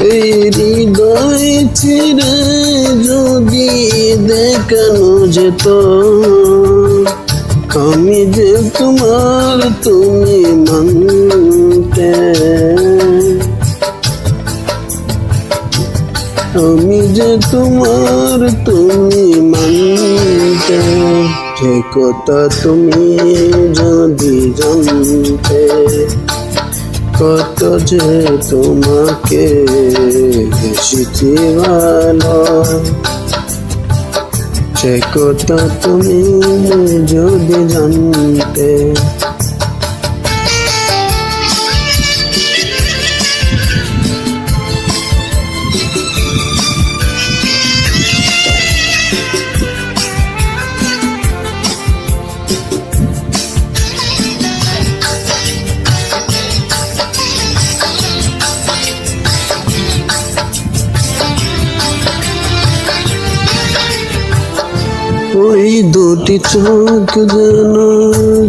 হৃদয় ছিড়ে যদি দেখানো যেত, আমি যে তোমার তুমি মানতে। আমি যে তোমার তুমি মানতে সে কথা তুমি যদি জানতে। কত যে তোমাকে বেশিছি ভালো সে কত তুমি যদি জানতে ওই দুটি চোখ যেন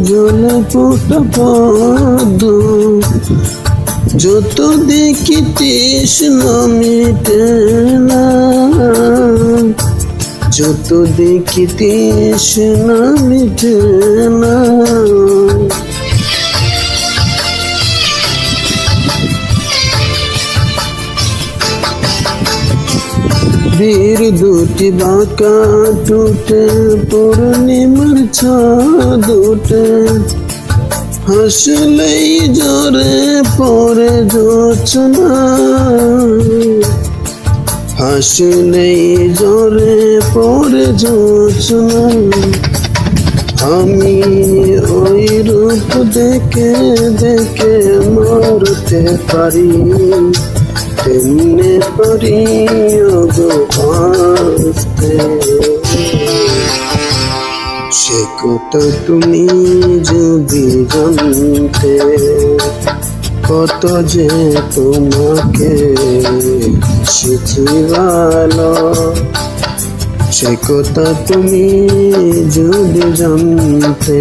জলে ফোটা পদ্ম। যত দেখি তৃষ্ণ মিটে না। যত দেখি তৃষ্ণ মিটে না। বীর দুটি বাঁকা টুটে, পূর্ণিমার দুটে হাসলেই জোরে পরে জোছনা। হাসলেই জোরে পরে জোছনা। আমি ওই রূপ দেখে দেখে মরতে পারি। গো আসতে সে কথা তুমি যদি জানতে, কত যে তোমাকে শিখি সে কথা তুমি যদি জানতে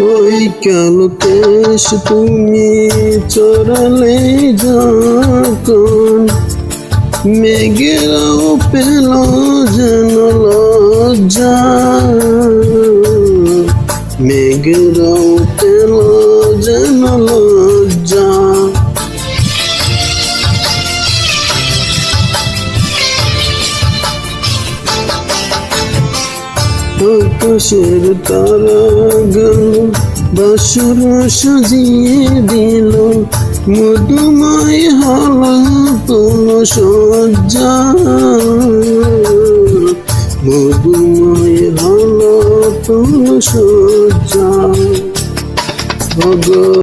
ওই কেন কেশ তুমি চড়ালে যখন মেঘেরাও পেল যেন লজ্জা। মেঘেরাও পেল যেন লজ্জা। আকাশের তারা গেল বাসর সাজিয়ে দিল। মধুময় হল তোল সজ্জা। মধুময় হল তোল সজ্জা।